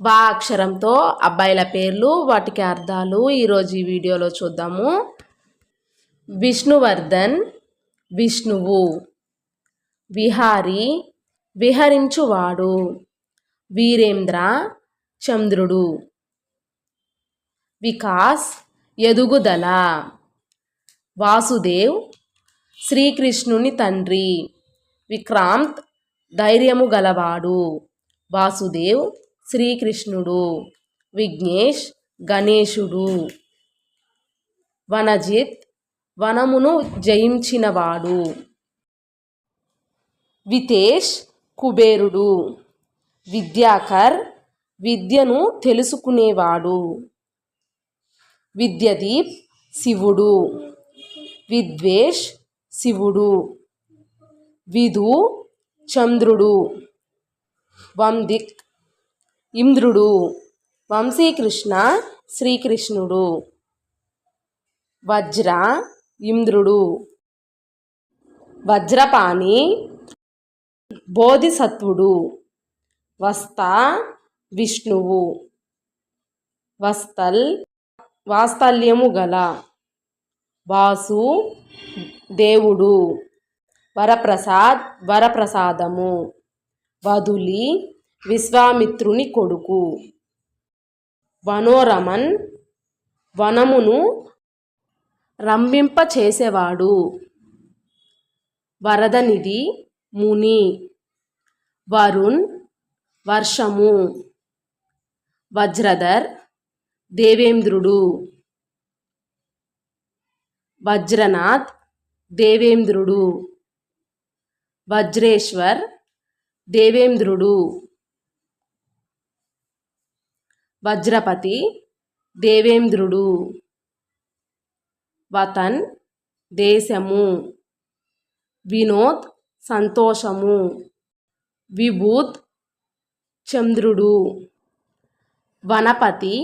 బా అక్షరంతో అబ్బాయిల పేర్లు వాటికి అర్థాలు ఈరోజు ఈ వీడియోలో చూద్దాము. విష్ణువర్ధన్ విష్ణువు విహారి విహరించువాడు వీరేంద్ర చంద్రుడు వికాస్ ఎదుగుదల వాసుదేవ్ శ్రీకృష్ణుని తండ్రి విక్రాంత్ ధైర్యము గలవాడు వాసుదేవ్ శ్రీకృష్ణుడు విఘ్నేష్ గణేశుడు. వనజిత్ వనమును జయించినవాడు. వితేష్ కుబేరుడు. విద్యాకర్ విద్యను తెలుసుకునేవాడు. విద్యదీప్ శివుడు. విద్వేష్ శివుడు. విధు చంద్రుడు. వందిక్ ఇంద్రుడు. వంశీకృష్ణ శ్రీకృష్ణుడు. వజ్ర ఇంద్రుడు. వజ్రపాణి బోధిసత్వుడు. వస్త విష్ణువు. వస్తల్ వాత్సల్యము గల. వాసు దేవుడు. వరప్రసాద్ వరప్రసాదము. వదులి విశ్వామిత్రుని కొడుకు. వనోరమన్ వనమును రంభింపచేసేవాడు. వరదనిధి ముని. వరుణ్ వర్షము. వజ్రధర్ దేవేంద్రుడు. వజ్రనాథ్ దేవేంద్రుడు. వజ్రేశ్వర్ దేవేంద్రుడు. వజ్రపతి దేవేంద్రుడు వతన్ దేశము వినోద్ సంతోషము విభూత్ చంద్రుడు వనపతి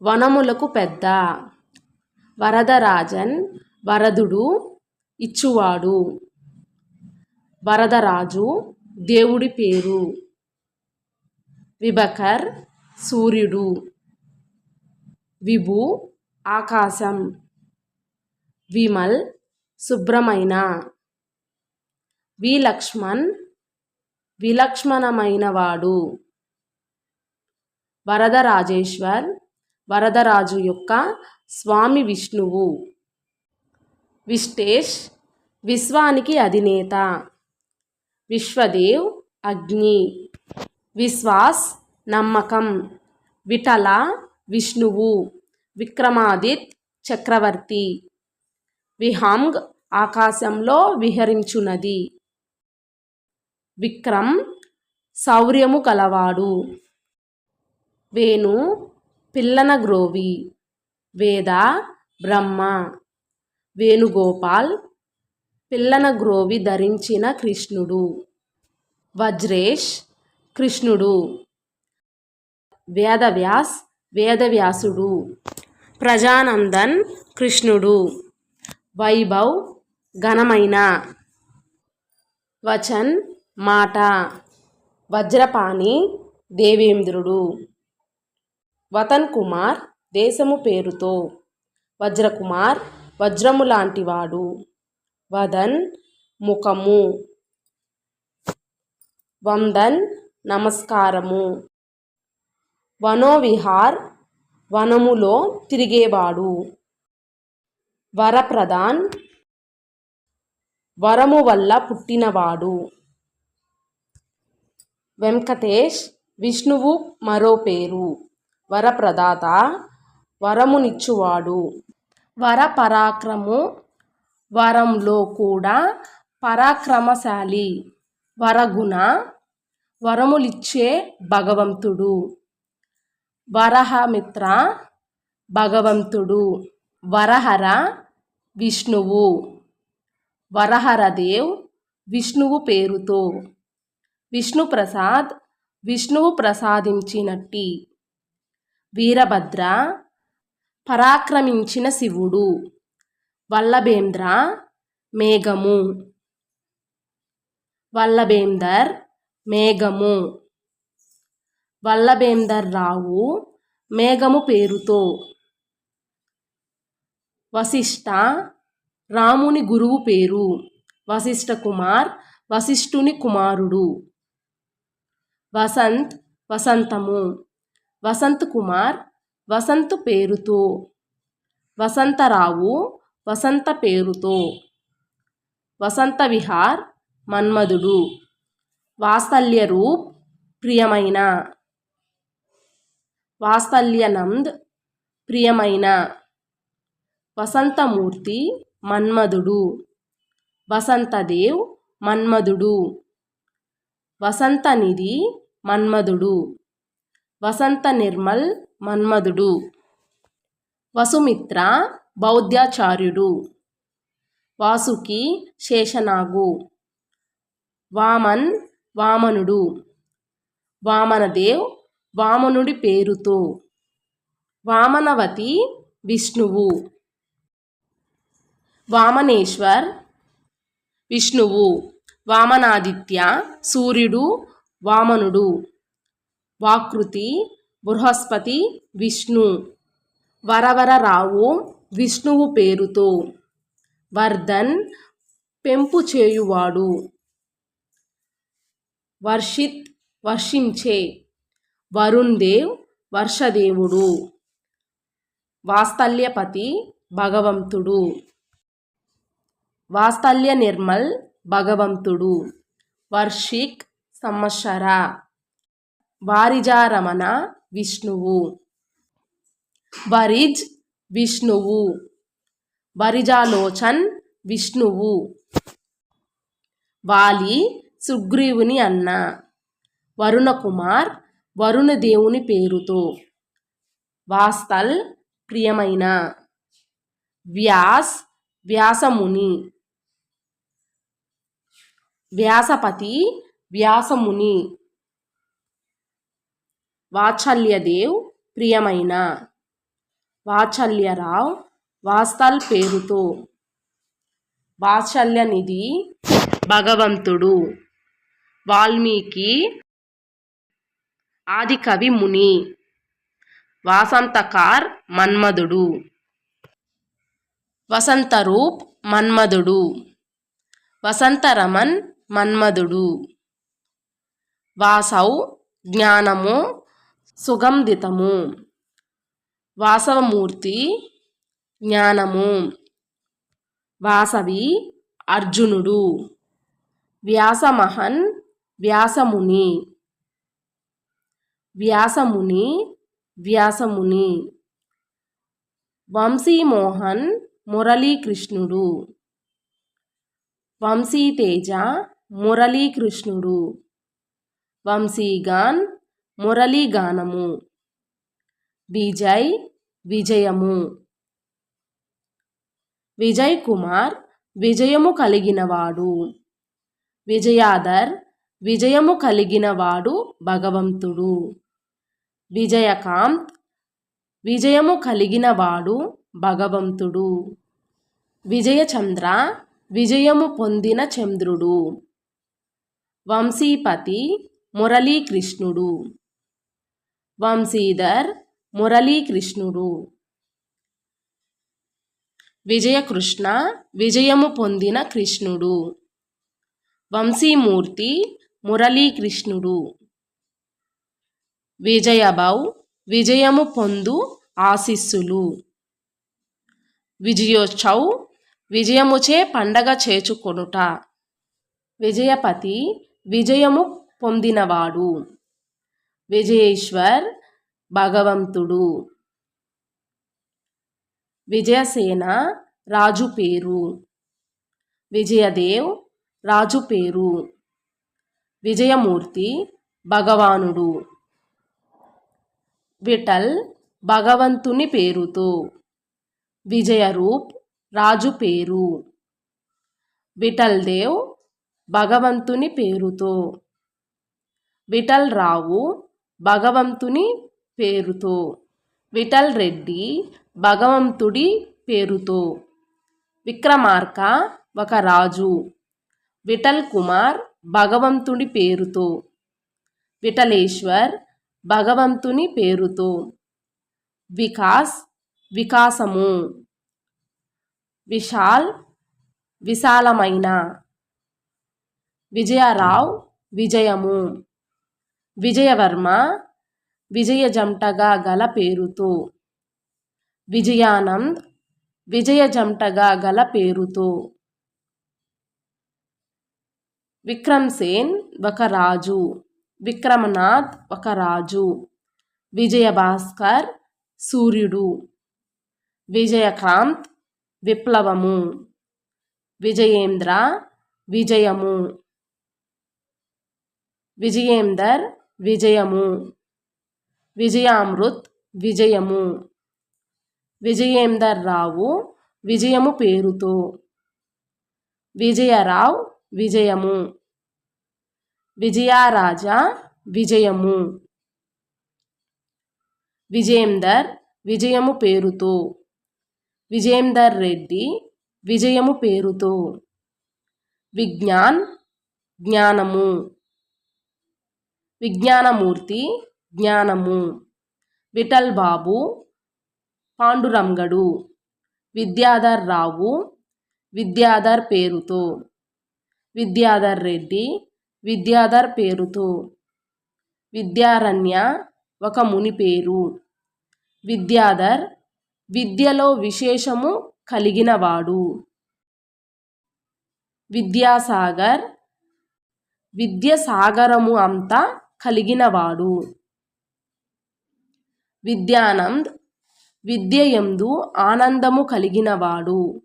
వనములకు పెద్ద వరదరాజన్ వరదుడు ఇచ్చువాడు వరదరాజు దేవుడి పేరు విభకర్ సూర్యుడు. విభు ఆకాశం. విమల్ శుభ్రమైన. విలక్ష్మణ్ విలక్ష్మణమైనవాడు. వరదరాజేశ్వర్ వరదరాజు యొక్క స్వామి విష్ణువు. విష్టేష్ విశ్వానికి అధినేత. విశ్వదేవ్ అగ్ని. విశ్వాస్ నమ్మకం. విఠల విష్ణువు విక్రమాదిత్ చక్రవర్తి. విహాంగ్ ఆకాశంలో విహరించునది. విక్రమ్ శౌర్యము కలవాడు. వేణు పిల్లన గ్రోవి. వేద బ్రహ్మ. వేణుగోపాల్ పిల్లన గ్రోవి ధరించిన కృష్ణుడు. వజ్రేష్ కృష్ణుడు. వేదవ్యాస్ వేదవ్యాసుడు. ప్రజానందన్ కృష్ణుడు. వైభవ్ ఘనమైన. వచన్ మాట. వజ్రపాణి దేవేంద్రుడు. వతన్ కుమార్ దేశము పేరుతో. వజ్రకుమార్ వజ్రము లాంటివాడు. వదన్ ముఖము. వందన్ నమస్కారము. వనోవిహార్ వనములో తిరిగేవాడు. వరప్రధాన్ వరము వల్ల పుట్టినవాడు. వెంకటేష్ విష్ణువు మరో పేరు. వరప్రదాత వరమునిచ్చువాడు. వరపరాక్రము వరంలో కూడా పరాక్రమశాలి. వరగుణ వరములిచ్చే భగవంతుడు. వరహమిత్ర భగవంతుడు వరహర విష్ణువు. వరహరదేవ్ విష్ణువు పేరుతో. విష్ణుప్రసాద్ విష్ణువు ప్రసాదించినట్టి. వీరభద్ర పరాక్రమించిన శివుడు. వల్లభేంద్ర మేఘము. వల్లభేందర్ మేఘము. వల్లభేందర్ రావు మేఘము పేరుతో వశిష్ట రాముని గురువు పేరు. వశిష్ఠ కుమార్ వశిష్ఠుని కుమారుడు. వసంత్ వసంతము. వసంత్ కుమార్ వసంత్ పేరుతో. వసంతరావు వసంత పేరుతో. వసంత విహార్ మన్మధుడు. వాత్సల్య రూప్ ప్రియమైన వాత్సల్యనంద్ ప్రియమైన వసంతమూర్తి మన్మధుడు వసంతదేవ్ మన్మధుడు వసంతనిధి మన్మధుడు వసంత నిర్మల్ మన్మధుడు వసుమిత్ర బౌద్ధాచార్యుడు వాసుకి శేషనాగు వామన్ వామనుడు వామనదేవ్ వామనుడి పేరుతో. వామనవతి విష్ణువు. వామనేశ్వర్ విష్ణువు. వామనాదిత్య సూర్యుడు వామనుడు. వాకృతి బృహస్పతి విష్ణు. వరవరరావు విష్ణువు పేరుతో. వర్ధన్ పెంపు చేయువాడు. వర్షిత్ వర్షించే. వరుణ్ దేవ్ వర్షదేవుడు. వాస్తల్యపతి భగవంతుడు. వాస్తల్య నిర్మల్ భగవంతుడు. వర్షిక్ సంవత్సర. వారిజారమణ విష్ణువు. వరిజ్ విష్ణువు. వరిజాలోచన్ విష్ణువు. వాలి సుగ్రీవుని అన్న. వరుణకుమార్ వరుణ దేవుని పేరుతో. వాస్తల్ ప్రియమైన వ్యాస్ వ్యాసముని. వ్యాసపతి వ్యాసముని. వాత్సల్యదేవ్ ప్రియమైన వాత్సల్యరావ్ వాస్తల్ పేరుతో. వాత్సల్యనిధి భగవంతుడు. వాల్మీకి ఆదికవి ముని. వాసంతకార్ మన్మధుడు. వసంతరూప్ మన్మధుడు. వసంతరమన్ మన్మధుడు. వాసౌ జ్ఞానము సుగంధితము. వాసవమూర్తి జ్ఞానము. వాసవి అర్జునుడు. వ్యాసమహన్ వ్యాసముని. వ్యాసముని వ్యాసముని. వంశీమోహన్ మురళీకృష్ణుడు. వంశీతేజ మురళీకృష్ణుడు. వంశీగాన్ మురళీగానము. విజయ్ విజయము. విజయ్ కుమార్ విజయము కలిగినవాడు. విజయాధర్ విజయము కలిగినవాడు భగవంతుడు. విజయకాంత్ విజయము కలిగినవాడు భగవంతుడు. విజయచంద్ర విజయము పొందిన చంద్రుడు. వంశీపతి మురళీకృష్ణుడు. వంశీధర్ మురళీకృష్ణుడు. విజయకృష్ణ విజయము పొందిన కృష్ణుడు. వంశీమూర్తి మురళీకృష్ణుడు. విజయభౌ విజయము పొందు ఆశీస్సులు. విజయోత్సవ్ విజయముచే పండగ చేచుకొనుట. విజయపతి విజయము పొందినవాడు. విజయేశ్వర్ భగవంతుడు. విజయసేన రాజు పేరు. విజయదేవ్ రాజు పేరు. విజయమూర్తి భగవానుడు. విఠల్ భగవంతుని పేరుతో. విజయరూప్ రాజు పేరు. విఠల్ దేవ్ భగవంతుని పేరుతో. విఠల్ రావు భగవంతుని పేరుతో. విఠల్ రెడ్డి భగవంతుడి పేరుతో. విక్రమార్క ఒక రాజు. విఠల్ కుమార్ భగవంతుడి పేరుతో. విఠలేశ్వర్ భగవంతుని పేరుతో. వికాస్ వికాసము. విశాల్ విశాలమైన. విజయరావు విజయము. విజయవర్మ విజయ జంటగా గల పేరుతో. విజయానంద్ విజయ జంటగా గల పేరుతో. విక్రమ్ సేన్ ఒక రాజు. విక్రమనాథ్ ఒక రాజు. విజయభాస్కర్ సూర్యుడు. విజయకాంత్ విప్లవము. విజయేంద్ర విజయము. విజయేందర్ విజయము. విజయామృత్ విజయము. విజయేందర్ రావు విజయము పేరుతో. విజయరావ్ విజయము. విజయారాజా విజయము. విజయేందర్ విజయము పేరుతో. విజయేందర్ రెడ్డి విజయము పేరుతో. విజ్ఞాన్ జ్ఞానము. విజ్ఞానమూర్తి జ్ఞానము. విఠల్ బాబు పాండురంగడు. విద్యాధర్ రావు విద్యాధర్ పేరుతో. విద్యాధర్ రెడ్డి విద్యాధర్ పేరుతో. విద్యారణ్య ఒక ముని పేరు. విద్యాధర్ విద్యలో విశేషము కలిగినవాడు. విద్యాసాగర్ విద్యసాగరము అంతా కలిగినవాడు. విద్యానంద్ విద్యయందు ఆనందము కలిగినవాడు.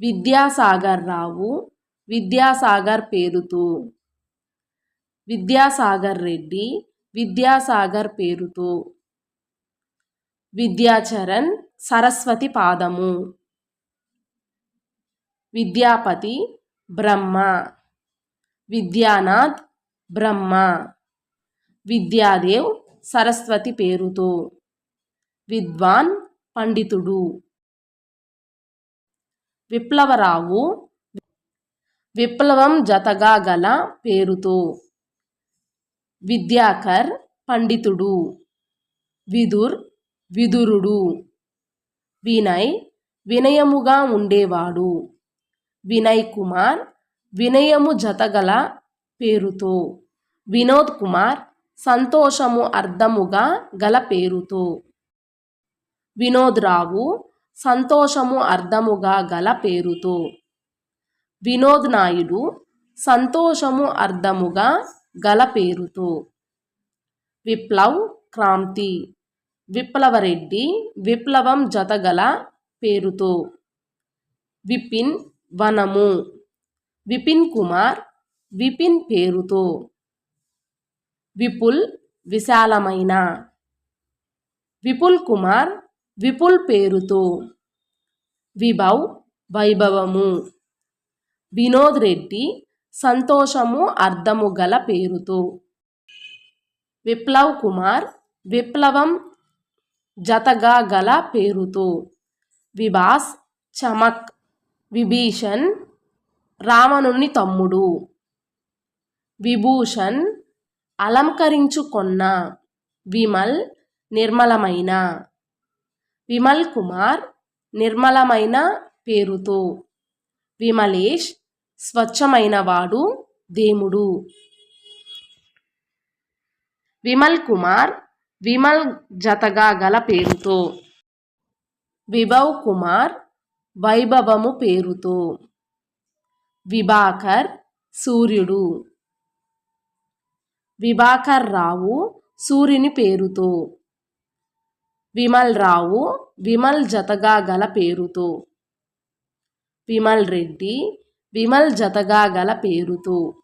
విద్యాసాగర్ రావు విద్యాసాగర్ పేరుతో. విద్యాసాగర్ రెడ్డి విద్యాసాగర్ పేరుతో. విద్యాచరణ్ సరస్వతి పాదము. విద్యాపతి బ్రహ్మ. విద్యానాథ్ బ్రహ్మ. విద్యాదేవ్ సరస్వతి పేరుతో. విద్వాన్ పండితుడు. విప్లవరావు విప్లవం జతగా గల పేరుతో. విద్యాకర్ పండితుడు. విదుర్ విదురుడు. వినయ్ వినయముగా ఉండేవాడు. వినయ్ కుమార్ వినయము జతగల పేరుతో. వినోద్ కుమార్ సంతోషము అర్థముగా గల పేరుతో. వినోద్ రావు సంతోషము అర్థముగా గల పేరుతో. వినోద్ నాయుడు సంతోషము అర్థముగా గల పేరుతో విప్లవ్ క్రాంతి విప్లవరెడ్డి విప్లవం జతగల పేరుతో. విపిన్ వనము విపిన్ కుమార్ విపిన్ పేరుతో. విపుల్ విశాలమైన. విపుల్ కుమార్ విపుల్ పేరుతో. విభవ్ వైభవము. వినోద్ రెడ్డి సంతోషము అర్థము గల పేరుతో. విప్లవ్ కుమార్ విప్లవం జతగా గల పేరుతో. విభాస్ చమక్ విభీషణ్ రావణుని తమ్ముడు. విభూషణ్ అలంకరించుకొన్న విమల్ నిర్మలమైన. విమల్ కుమార్ నిర్మలమైన పేరుతో. విమలేష్ స్వచ్ఛమైనవాడు దేముడు విమల్ కుమార్ విమల్ జతగా గల పేరుతో. విభవ్ కుమార్ వైభవము పేరుతో. విభాకర్ సూర్యుడు. విభాకర్ రావు సూర్యుని పేరుతో. విమల్ రావు విమల్ జతగా గల పేరుతో. విమల్ రెడ్డి విమల్ జతగా గల పేరుతో.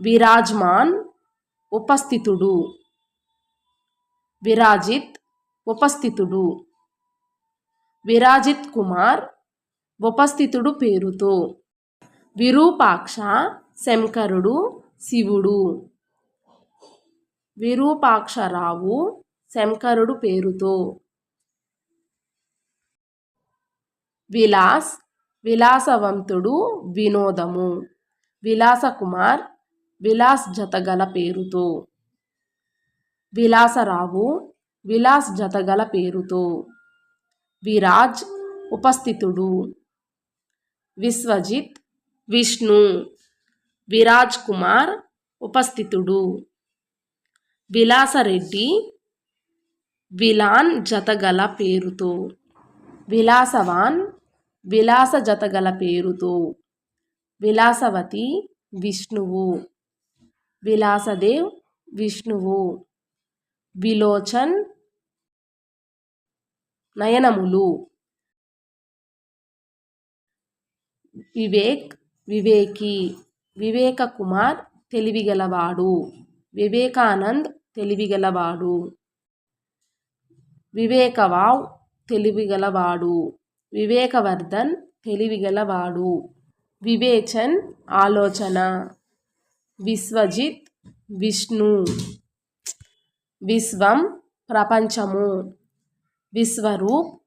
విరాజ్మాన్ ఉపస్థితుడు. విరాజిత్ ఉపస్థితుడు. విరాజిత్ కుమార్ ఉపస్థితుడు పేరుతో. విరూపాక్ష శంకరుడు శివుడు. విరూపాక్షరావు శంకరుడు పేరుతో. విలాస్ విలాసవంతుడు వినోదము. విలాసకుమార్ విలాస్ జతగల పేరుతో. విలాసరావు విలాస్ జతగల పేరుతో. విరాజ్ ఉపస్థితుడు. విశ్వజిత్ విష్ణు విరాజ్ కుమార్ ఉపస్థితుడు. విలాసరెడ్డి విలాన్ జతగల పేరుతో. విలాసవాన్ విలాస జతగల పేరుతో. విలాసవతి విష్ణువు. విలాసదేవ్ విష్ణువు. విలోచన్ నయనములు. వివేక్ వివేకి. వివేక కుమార్ తెలివిగలవాడు. వివేకానంద్ తెలివిగలవాడు. వివేకవావ్ తెలివిగలవాడు. వివేకవర్ధన్ తెలివిగలవాడు. వివేచన్ ఆలోచన. విశ్వజిత్ విష్ణు. విశ్వం ప్రపంచము. విశ్వరూప్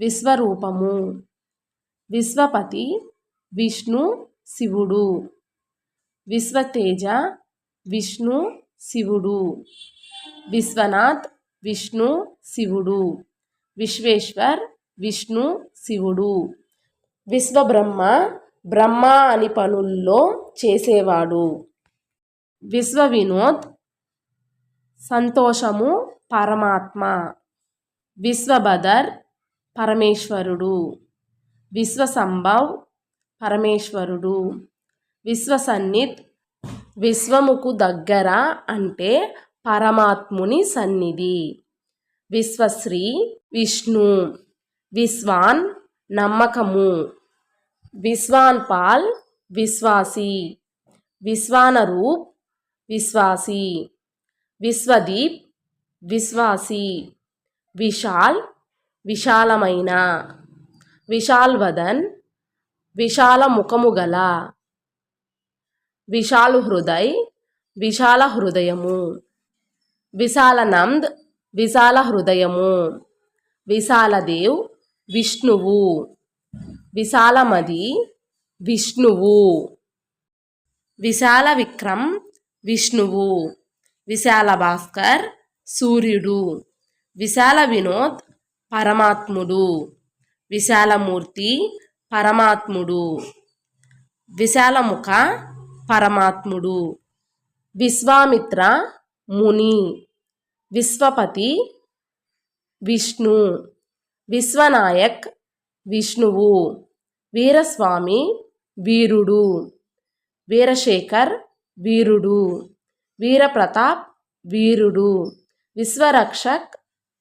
విశ్వరూపము. విశ్వపతి విష్ణు శివుడు. విశ్వతేజ విష్ణు శివుడు. విశ్వనాథ్ విష్ణు శివుడు. విశ్వేశ్వర్ విష్ణు శివుడు. విశ్వబ్రహ్మ బ్రహ్మ అని పనుల్లో చేసేవాడు. విశ్వ వినోద్ సంతోషము పరమాత్మ. విశ్వబదర్ పరమేశ్వరుడు. విశ్వసంభవ్ పరమేశ్వరుడు. విశ్వసన్నిత్ విశ్వముకు దగ్గర అంటే పరమాత్ముని సన్నిధి. విశ్వశ్రీ విష్ణు విశ్వాన్ నమ్మకము. విశ్వాన్ పాల్ విశ్వాసి. విశ్వానరూప్ విశ్వాసి. విశ్వదీప్ విశ్వాసి. విశాల్ విశాలమైన. విశాల్ వదన్ విశాల ముఖము గల. విశాలు హృదయ్ విశాల హృదయము విశాలనంద్ విశాల హృదయము విశాలదేవ్ విష్ణువు. విశాలమది విష్ణువు. విశాల విక్రమ్ విష్ణువు. విశాల భాస్కర్ సూర్యుడు. విశాల వినోద్ పరమాత్ముడు. విశాలమూర్తి పరమాత్ముడు. విశాలముఖ పరమాత్ముడు. విశ్వామిత్ర ముని. విశ్వపతి విష్ణు. విశ్వనాయక్ విష్ణువు వీరస్వామి వీరుడు వీరశేఖర్ వీరుడు వీరప్రతాప్ వీరుడు విశ్వరక్షక్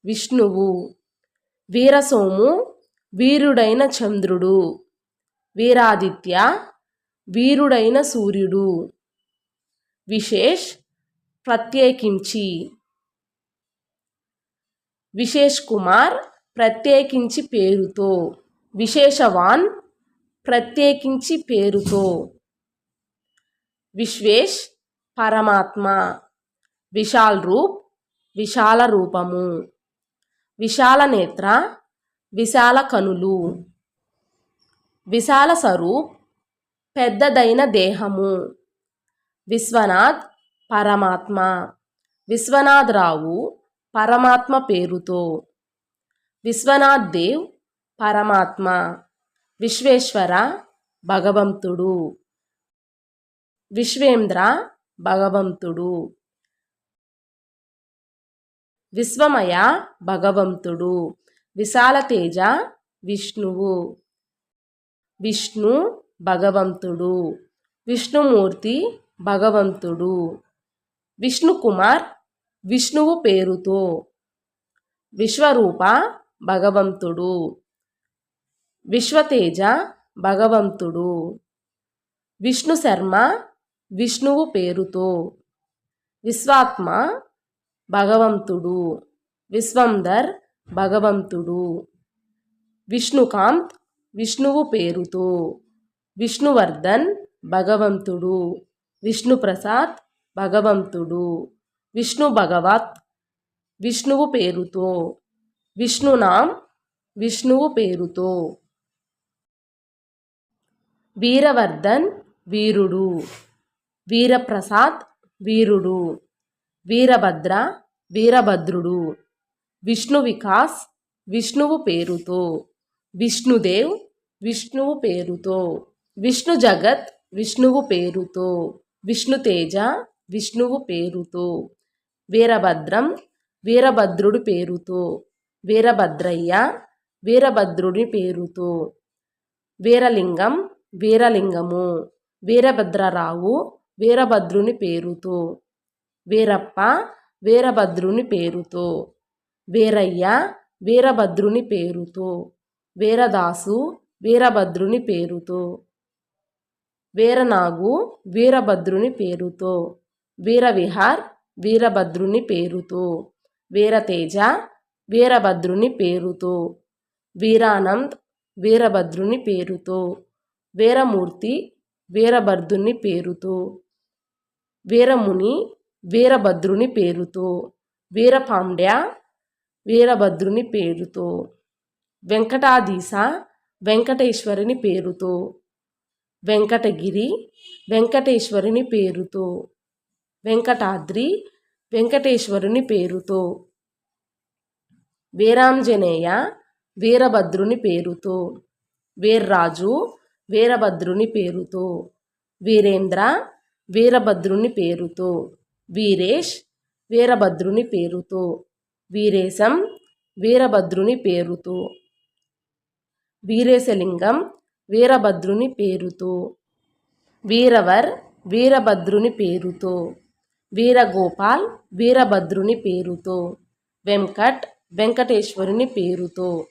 విష్ణువు వీరసోము వీరుడైన చంద్రుడు వీరాదిత్య వీరుడైన సూర్యుడు విశేష్ ప్రత్యేకించి విశేష్ కుమార్ ప్రత్యేకించి పేరుతో. విశేషవాన్ ప్రత్యేకించి పేరుతో. విశ్వేష్ పరమాత్మ. విశాల్ రూప్ విశాల రూపము. విశాల నేత్ర విశాల కనులు. విశాల స్వరూప్ పెద్దదైన దేహము. విశ్వనాథ్ పరమాత్మ. విశ్వనాథ్ రావు పరమాత్మ పేరుతో. విశ్వనాథ్ దేవ్ పరమాత్మ. విశ్వేశ్వర భగవంతుడు. విశ్వేంద్ర భగవంతుడు. విశ్వమయ భగవంతుడు. విశాలతేజ విష్ణువు. విష్ణు భగవంతుడు. విష్ణుమూర్తి భగవంతుడు. విష్ణుకుమార్ విష్ణువు పేరుతో. విశ్వరూప భగవంతుడు. విశ్వతేజ భగవంతుడు. విష్ణు శర్మ విష్ణువు పేరుతో. విశ్వాత్మ భగవంతుడు. విశ్వంధర్ భగవంతుడు. విష్ణుకాంత్ విష్ణువు పేరుతో. విష్ణువర్ధన్ భగవంతుడు. విష్ణుప్రసాద్ భగవంతుడు. విష్ణు భగవత్ విష్ణువు పేరుతో. విష్ణునాం విష్ణువు పేరుతో. వీరవర్ధన్ వీరుడు. వీరప్రసాద్ వీరుడు. వీరభద్ర వీరభద్రుడు. విష్ణు వికాస్ విష్ణువు పేరుతో. విష్ణుదేవ్ విష్ణువు పేరుతో. విష్ణు జగత్ విష్ణువు పేరుతో. విష్ణుతేజ విష్ణువు పేరుతో. వీరభద్రం వీరభద్రుడి పేరుతో. వీరభద్రయ్య వీరభద్రుడి పేరుతో. వీరలింగం వీరలింగము. వీరభద్రరావు వీరభద్రుని పేరుతో. వీరప్ప వీరభద్రుని పేరుతో. వీరయ్య వీరభద్రుని పేరుతో. వీరదాసు వీరభద్రుని పేరుతో. వీరనాగు వీరభద్రుని పేరుతో. వీరవిహార్ వీరభద్రుని పేరుతో. వీరతేజ వీరభద్రుని పేరుతో. వీరానంద్ వీరభద్రుని పేరుతో. వీరమూర్తి వీరభద్రుని పేరుతో. వీరముని వీరభద్రుని పేరుతో. వీరపాండ్య వీరభద్రుని పేరుతో. వెంకటాధీశ వెంకటేశ్వరుని పేరుతో. వెంకటగిరి వెంకటేశ్వరుని పేరుతో. వెంకటాద్రి వెంకటేశ్వరుని పేరుతో. వీరాంజనేయ వీరభద్రుని పేరుతో వీర్రాజు వీరభద్రుని పేరుతో వీరేంద్ర వీరభద్రుని పేరుతో వీరేష్ వీరభద్రుని పేరుతో వీరేశం వీరభద్రుని పేరుతో వీరేశలింగం వీరభద్రుని పేరుతో వీరవర్ వీరభద్రుని పేరుతో వీరగోపాల్ వీరభద్రుని పేరుతో వెంకట్ వెంకటేశ్వరుని పేరుతో.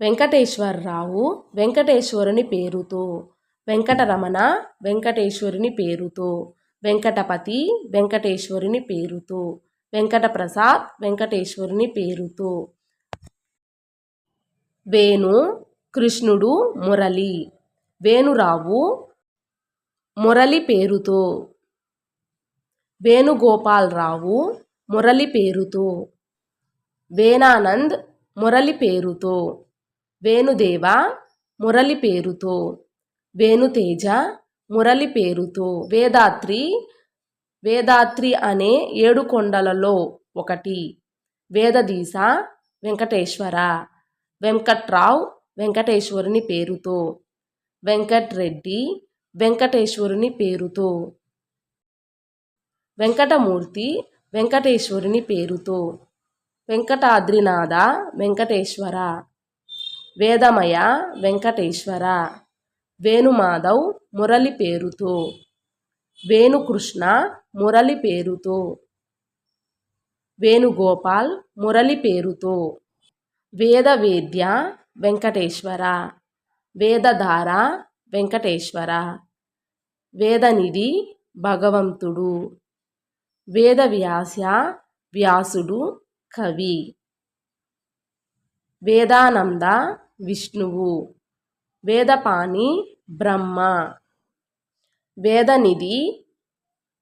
వెంకటేశ్వరరావు వెంకటేశ్వరుని పేరుతో. వెంకటరమణ వెంకటేశ్వరుని పేరుతో. వెంకటపతి వెంకటేశ్వరుని పేరుతో. వెంకటప్రసాద్ వెంకటేశ్వరుని పేరుతో. వేణు కృష్ణుడు మురళి. వేణురావు మురళి పేరుతో. వేణుగోపాలరావు మురళి పేరుతో. వేణానంద్ మురళి పేరుతో వేణుదేవ మురళి పేరుతో వేణుతేజ మురళి పేరుతో వేదాత్రి వేదాత్రి అనే ఏడు కొండలలో ఒకటి. వేదదీశ వెంకటేశ్వర. వెంకట్రావ్ వెంకటేశ్వరుని పేరుతో. వెంకట్రెడ్డి వెంకటేశ్వరుని పేరుతో. వెంకటమూర్తి వెంకటేశ్వరుని పేరుతో. వెంకటాద్రినాథ వెంకటేశ్వర వేదమయ వెంకటేశ్వర వేణుమాధవ్ మురళి పేరుతో వేణుకృష్ణ మురళి పేరుతో వేణుగోపాల్ మురళి పేరుతో వేదవేద్య వెంకటేశ్వర వేదధార వెంకటేశ్వర వేదనిధి భగవంతుడు వేదవ్యాస వ్యాసుడు కవి వేదానంద విష్ణువు వేదపాణి బ్రహ్మ వేదనిధి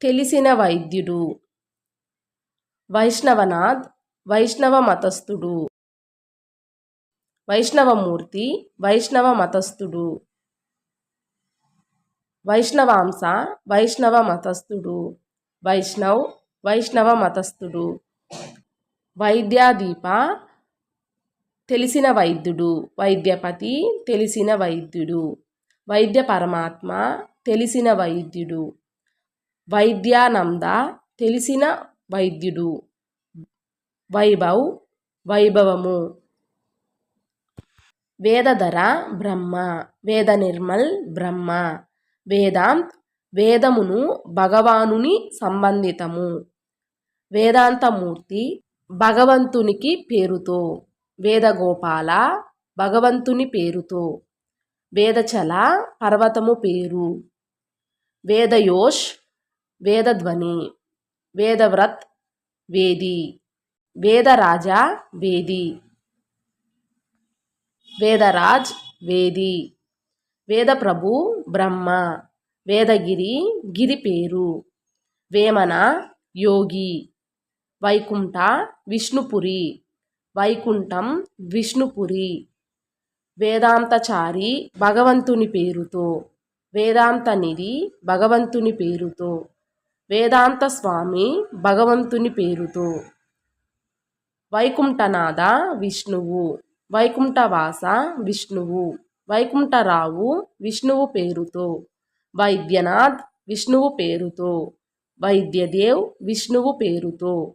తెలిసిన వైద్యుడు వైష్ణవనాథ్ వైష్ణవ మతస్థుడు వైష్ణవమూర్తి వైష్ణవ మతస్థుడు వైష్ణవాంశ వైష్ణవ మతస్థుడు వైష్ణవ్ వైష్ణవ మతస్థుడు వైద్యాదీప తెలిసిన వైద్యుడు వైద్యపతి తెలిసిన వైద్యుడు వైద్య పరమాత్మ తెలిసిన వైద్యుడు వైద్యానంద తెలిసిన వైద్యుడు. వైభవ్ వైభవము. వేదధర బ్రహ్మ వేద నిర్మల్ బ్రహ్మ. వేదాంత్ వేదమును భగవానుని సంబంధితము. వేదాంతమూర్తి భగవంతునికి పేరుతో. వేదగోపాల భగవంతుని పేరుతో. వేదచల పర్వతము పేరు. వేదయోష్ వేదధ్వని. వేదవ్రత్ వేది. వేదరాజ వేది. వేదరాజ్ వేది. వేదప్రభు బ్రహ్మ. వేదగిరి గిరి పేరు. వేమన యోగి. వైకుంఠ విష్ణుపురి. వైకుంఠం విష్ణుపురి. వేదాంతచారి భగవంతుని పేరుతో. వేదాంత నిధి భగవంతుని పేరుతో. వేదాంత స్వామి భగవంతుని పేరుతో. వైకుంఠనాథ విష్ణువు. వైకుంఠవాస విష్ణువు. వైకుంఠరావు విష్ణువు పేరుతో. వైద్యనాథ్ విష్ణువు పేరుతో. వైద్యదేవ్ విష్ణువు పేరుతో.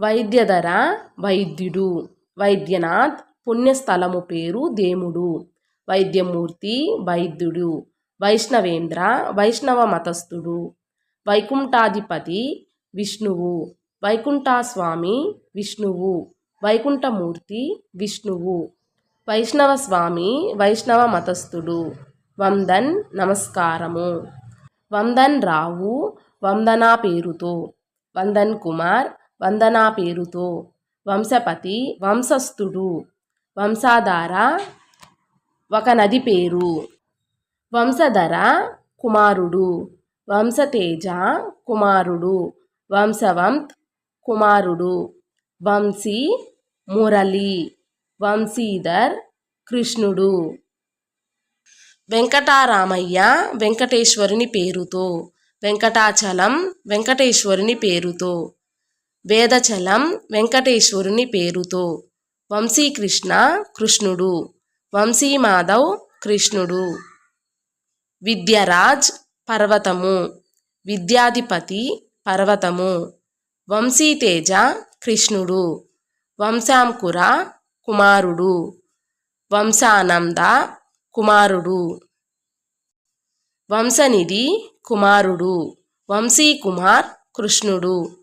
వైద్యధర వైద్యుడు వైద్యనాథ్ పుణ్యస్థలము పేరు దేముడు వైద్యమూర్తి వైద్యుడు వైష్ణవేంద్ర వైష్ణవ మతస్థుడు వైకుంఠాధిపతి విష్ణువు వైకుంఠస్వామి విష్ణువు వైకుంఠమూర్తి విష్ణువు వైష్ణవ స్వామి వైష్ణవ మతస్థుడు. వందన్ నమస్కారము. వందన్ రావు వందనా పేరుతో. వందన్ కుమార్ వందనా పేరుతో వంశపతి వంశస్థుడు వంశాధార ఒక నది పేరు. వంశధర కుమారుడు. వంశతేజ కుమారుడు. వంశవంత్ కుమారుడు. వంశీ మురళి. వంశీధర్ కృష్ణుడు. వెంకటారామయ్య వెంకటేశ్వరుని పేరుతో. వెంకటాచలం వెంకటేశ్వరుని పేరుతో. వేదచలం వెంకటేశ్వరుని పేరుతో. వంశీకృష్ణ కృష్ణుడు వంశీమాధవ్ కృష్ణుడు. విద్యరాజ్ పర్వతము విద్యాధిపతి పర్వతము వంశీతేజ కృష్ణుడు వంశాంకుర కుమారుడు వంశానంద కుమారుడు. వంశనిధి కుమారుడు వంశీకుమార్ కృష్ణుడు.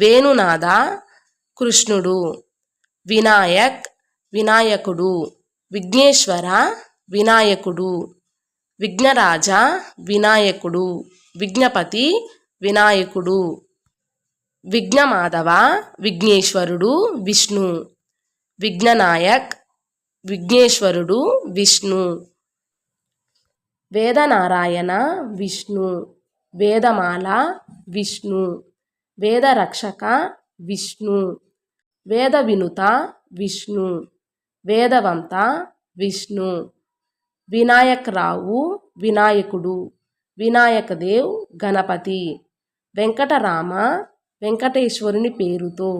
వేణునాథ కృష్ణుడు వినాయక్ వినాయకుడు విఘ్నేశ్వర వినాయకుడు విఘ్నరాజ వినాయకుడు విఘ్నపతి వినాయకుడు విఘ్నమాధవ విఘ్నేశ్వరుడు విష్ణు విఘ్ననాయక్ విఘ్నేశ్వరుడు విష్ణు వేదనారాయణ విష్ణు వేదమాల విష్ణు. వేద రక్షక విష్ణు వేద వినుత విష్ణు వేదవంత విష్ణు వినాయకరావు వినాయకుడు వినాయకదేవ్ గణపతి వెంకటరామ వెంకటేశ్వరుని పేరుతో